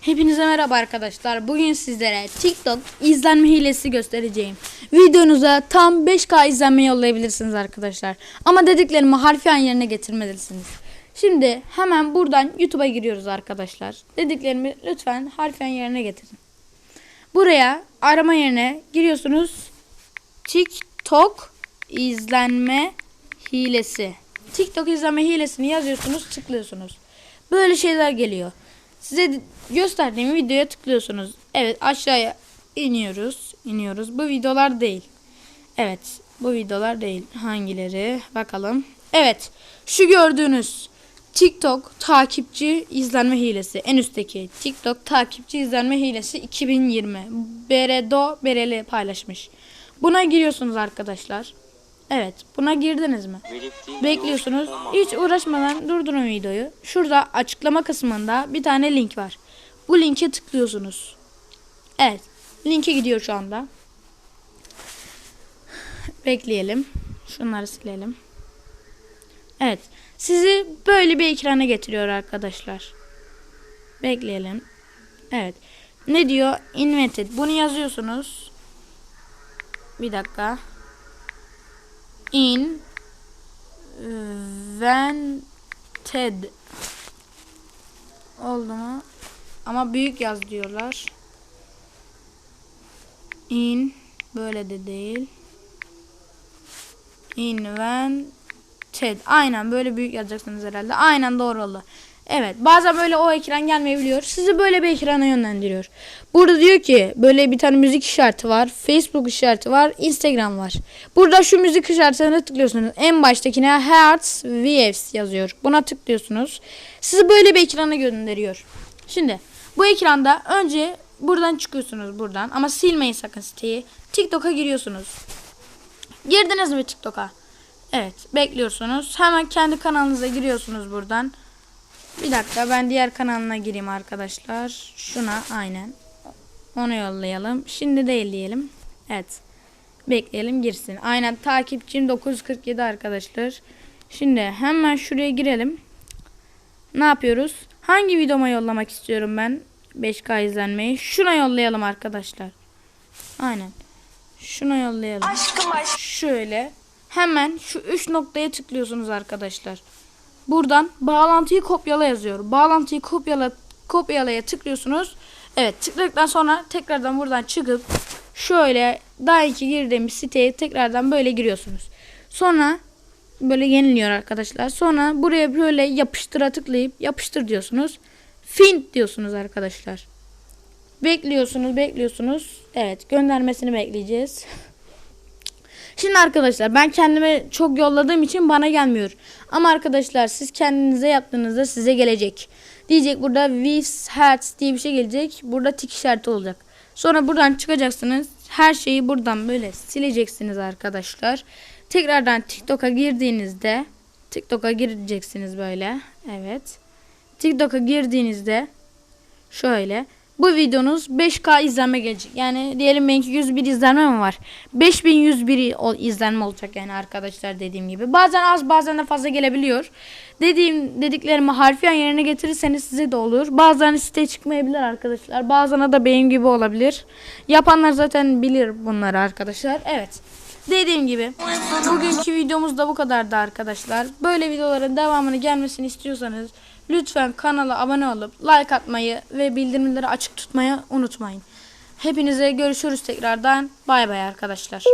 Hepinize merhaba arkadaşlar. Bugün sizlere TikTok izlenme hilesi göstereceğim. Videonuza tam 5K izlenme yollayabilirsiniz arkadaşlar. Ama dediklerimi harfiyen yerine getirmelisiniz. Şimdi hemen buradan YouTube'a giriyoruz arkadaşlar. Dediklerimi lütfen harfiyen yerine getirin. Buraya arama yerine giriyorsunuz. TikTok izlenme hilesi. TikTok izlenme hilesini yazıyorsunuz, tıklıyorsunuz. Böyle şeyler geliyor. Size gösterdiğim videoya tıklıyorsunuz. Evet, aşağıya iniyoruz. iniyoruz. Bu videolar değil. Evet, bu videolar değil. Hangileri? Bakalım. Evet, şu gördüğünüz TikTok takipçi izlenme hilesi. En üstteki TikTok takipçi izlenme hilesi 2020. Beredo Bereli paylaşmış. Buna giriyorsunuz arkadaşlar. Evet, buna girdiniz mi? Bekliyorsunuz. Hiç uğraşmadan durdurun videoyu. Şurada açıklama kısmında bir tane link var. Bu linke tıklıyorsunuz. Evet. Linke gidiyor şu anda. Bekleyelim. Şunları silelim. Evet. Sizi böyle bir ekrana getiriyor arkadaşlar. Bekleyelim. Evet. Ne diyor? Invented. Bunu yazıyorsunuz. Bir dakika. In Vented oldu mu? Ama büyük yaz diyorlar. In böyle de değil. Invented. Aynen böyle büyük yazacaksınız herhalde. Aynen doğru oldu. Evet bazen böyle o ekran gelmeyebiliyor. Sizi böyle bir ekrana yönlendiriyor. Burada diyor ki böyle bir tane müzik işareti var. Facebook işareti var. Instagram var. Burada şu müzik işaretine tıklıyorsunuz. En baştakine Hearts Waves yazıyor. Buna tıklıyorsunuz. Sizi böyle bir ekrana gönderiyor. Şimdi bu ekranda önce buradan çıkıyorsunuz buradan. Ama silmeyin sakın siteyi. TikTok'a giriyorsunuz. Girdiniz mi TikTok'a? Evet bekliyorsunuz. Hemen kendi kanalınıza giriyorsunuz buradan. Bir dakika ben diğer kanalına gireyim arkadaşlar. Şuna aynen. Onu yollayalım. Şimdi değil diyelim. Evet. Bekleyelim girsin. Aynen takipçim 947 arkadaşlar. Şimdi hemen şuraya girelim. Ne yapıyoruz? Hangi videoma yollamak istiyorum ben? 5K izlenmeyi. Şuna yollayalım arkadaşlar. Aynen. Şuna yollayalım. Aşkım aşkım. Şöyle. Hemen şu 3 noktaya tıklıyorsunuz arkadaşlar. Buradan bağlantıyı kopyala yazıyor. Bağlantıyı kopyala kopyalaya tıklıyorsunuz. Evet tıkladıktan sonra tekrardan buradan çıkıp şöyle daha iki girdiğimiz siteye tekrardan böyle giriyorsunuz. Sonra böyle yeniliyor arkadaşlar. Sonra buraya böyle yapıştıra tıklayıp yapıştır diyorsunuz. Fint diyorsunuz arkadaşlar. Bekliyorsunuz, bekliyorsunuz. Evet, göndermesini bekleyeceğiz. Şimdi arkadaşlar ben kendime çok yolladığım için bana gelmiyor. Ama arkadaşlar siz kendinize yaptığınızda size gelecek. Diyecek burada with hearts diye bir şey gelecek. Burada tik işareti olacak. Sonra buradan çıkacaksınız. Her şeyi buradan böyle sileceksiniz arkadaşlar. Tekrardan TikTok'a girdiğinizde TikTok'a gireceksiniz böyle. Evet. TikTok'a girdiğinizde şöyle bu videonuz 5K izlenme gelecek. Yani diyelim benimki 101 izlenme mi var? 5101 o izlenme olacak yani arkadaşlar dediğim gibi. Bazen az bazen de fazla gelebiliyor. Dediğim dediklerimi harfiyen yerine getirirseniz size de olur. Bazen site çıkmayabilir arkadaşlar. Bazen de benim gibi olabilir. Yapanlar zaten bilir bunları arkadaşlar. Evet. Dediğim gibi bugünkü videomuz da bu kadardı arkadaşlar. Böyle videoların devamını gelmesini istiyorsanız lütfen kanala abone olup like atmayı ve bildirimleri açık tutmayı unutmayın. Hepinize görüşürüz tekrardan. Bay bay arkadaşlar.